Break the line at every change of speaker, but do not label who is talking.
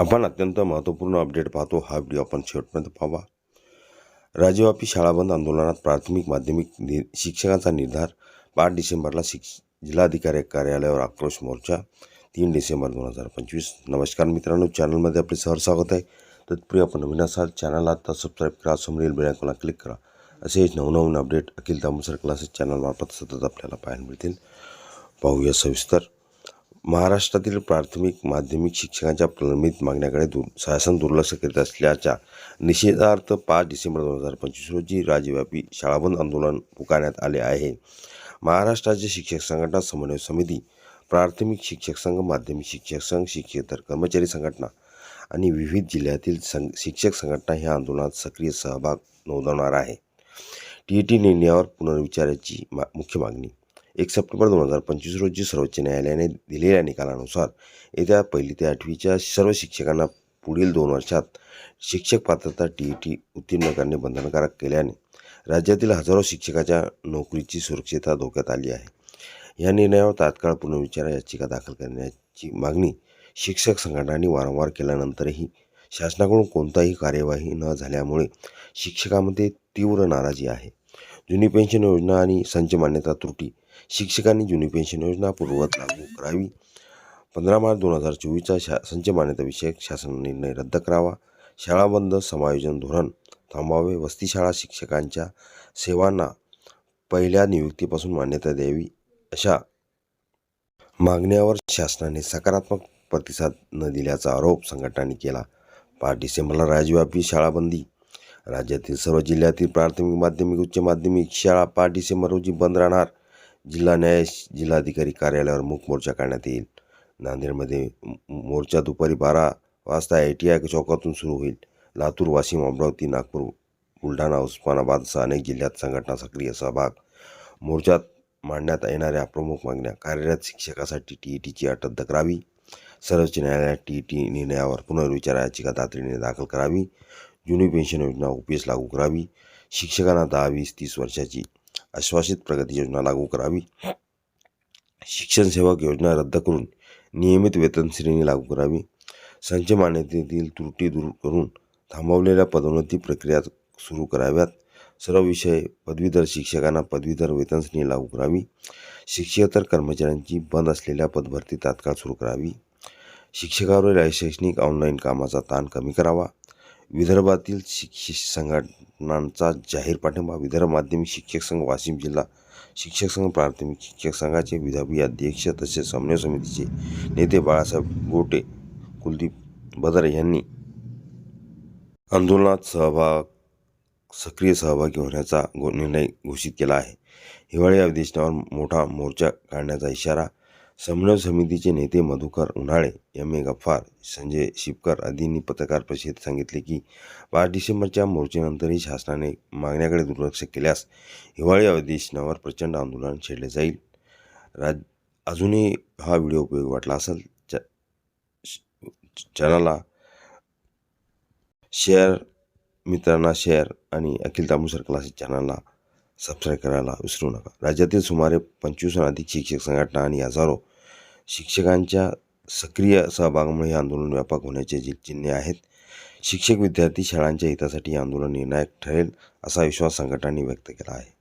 आपण अत्यंत महत्त्वपूर्ण अपडेट पाहतो. हा व्हिडिओ आपण शेवटपर्यंत पाहावा. राज्यव्यापी शाळाबंद आंदोलनात प्राथमिक माध्यमिक नि शिक्षकांचा निर्धार. पाच डिसेंबरला शिक्ष जिल्हाधिकारी कार्यालयावर आक्रोश मोर्चा. तीन डिसेंबर दोन हजार पंचवीस. नमस्कार मित्रांनो चॅनलमध्ये आपले सहर स्वागत आहे. तत्पूर्वी आपण नवीन असाल चॅनलला आता सबस्क्राईब करा समोरील बेल क्लिक करा. असेच नवनवीन अपडेट अखिल तांबसर क्लासेस चॅनलमार्फत सतत आपल्याला पाहायला मिळतील. पाहूया सविस्तर. महाराष्ट्रातील प्राथमिक माध्यमिक शिक्षकांच्या प्रलंबित मागण्याकडे दूर शासन दुर्लक्ष करीत असल्याच्या निषेधार्थ पाच डिसेंबर दोन हजार पंचवीस रोजी राज्यव्यापी शाळाबंद आंदोलन पुकारण्यात आले आहे. महाराष्ट्राचे शिक्षक संघटना समन्वय समिती प्राथमिक शिक्षक संघ माध्यमिक शिक्षक संघ शिक्षकेतर कर्मचारी संघटना आणि विविध जिल्ह्यातील संघ शिक्षक संघटना ह्या आंदोलनात सक्रिय सहभाग नोंदवणार आहे. टी ई टी निर्णयावर पुनर्विचाराची मा मुख्य मागणी एक सप्टेंबर दोन हजार पंचवीस रोजी सर्वोच्च न्यायालयाने दिलेल्या निकालानुसार येत्या पहिली ते आठवीच्या सर्व शिक्षकांना पुढील दोन वर्षात शिक्षक पात्रता टी ई टी उत्तीर्ण करणे बंधनकारक केल्याने राज्यातील हजारो शिक्षकाच्या नोकरीची सुरक्षितता धोक्यात आली आहे. या निर्णयावर तात्काळ पुनर्विचार याचिका दाखल करण्याची मागणी शिक्षक संघटनांनी वारंवार केल्यानंतरही शासनाकडून कोणताही कार्यवाही न झाल्यामुळे शिक्षकामध्ये तीव्र नाराजी आहे. जुनी पेन्शन योजना आणि संच मान्यता त्रुटी शिक्षकांनी जुनी पेन्शन योजना पूर्ववत लागू करावी. पंधरा मार्च दोन हजार चोवीसचा शा संच मान्यताविषयक शासन निर्णय रद्द करावा. शाळा बंद समायोजन धोरण थांबावे. वस्तीशाळा शिक्षकांच्या सेवांना पहिल्या नियुक्तीपासून मान्यता द्यावी अशा मागण्यावर शासनाने सकारात्मक प्रतिसाद न दिल्याचा आरोप संघटनांनी केला. पाच डिसेंबरला राज्यव्यापी शाळाबंदी. राज्यातील सर्व जिल्ह्यातील प्राथमिक माध्यमिक उच्च माध्यमिक शाळा पाच डिसेंबर रोजी बंद राहणार. जिल्हा न्याय जिल्हाधिकारी कार्यालयावर मूक मोर्चा काढण्यात येईल. नांदेडमध्ये मोर्चा दुपारी बारा वाजता आय टी आय चौकातून सुरू होईल. लातूर वाशिम अमरावती नागपूर बुलढाणा उस्मानाबादसह अनेक जिल्ह्यात संघटना सक्रिय सहभाग. मोर्चात मांडण्यात येणाऱ्या प्रमुख मागण्या कार्यरत शिक्षकासाठी टी ई टीची अट रद्द करावी. सर्वोच्च न्यायालयात टी ई टी निर्णयावर पुनर्विचार याचिका तातडीने दाखल करावी. जुनी पेन्शन योजना ओपीएस लागू करावी. शिक्षकांना दहा वीस तीस वर्षाची आश्वासित प्रगती योजना लागू करावी. शिक्षण सेवक योजना रद्द करून नियमित वेतन श्रेणी लागू करावी. संच मान्यतेतील त्रुटी दूर करून थांबवलेल्या पदोन्नती प्रक्रिया सुरू कराव्यात. सर्व विषय पदवीधर शिक्षकांना पदवीधर वेतन श्रेणी लागू करावी. शिक्षकेतर कर्मचाऱ्यांची बंद असलेल्या पदभरती तात्काळ सुरू करावी. शिक्षकावरील शैक्षणिक ऑनलाईन कामाचा ताण कमी करावा. विदर्भातील शिक्षक संघटनांचा जाहीर पाठिंबा विदर्भ माध्यमिक शिक्षक संघ वाशिम जिल्हा शिक्षक संघ प्राथमिक शिक्षक संघाचे विधापीय अध्यक्ष तसेच समन्वय समितीचे नेते बाळासाहेब गोटे कुलदीप बदर यांनी आंदोलनात सहभाग सक्रिय सहभागी होण्याचा निर्णय घोषित केला आहे. हिवाळी अधिवेशनावर मोठा मोर्चा काढण्याचा इशारा समन्वय समितीचे नेते मधुकर उन्हाळे एम ए गफ्फार संजय शिपकर आदींनी पत्रकार परिषदेत सांगितले की पाच डिसेंबरच्या मोर्चेनंतरही शासनाने मागण्याकडे दुर्लक्ष केल्यास हिवाळी अधिवेशनावर प्रचंड आंदोलन छेडले जाईल. राज अजूनही हा व्हिडिओ उपयोग वाटला असेल च चॅनलला शेअर मित्रांना शेअर आणि अखिल तामुसर क्लासेस चॅनलला सबस्क्राईब करायला विसरू नका. राज्यातील सुमारे पंचवीसहून अधिक शिक्षक संघटना आणि हजारो शिक्षकांच्या सक्रिय सहभागामुळे हे आंदोलन व्यापक होण्याचे जी चिन्हे आहेत शिक्षक विद्यार्थी शाळांच्या हितासाठी हे आंदोलन निर्णायक ठरेल असा विश्वास संघटनांनी व्यक्त केला आहे.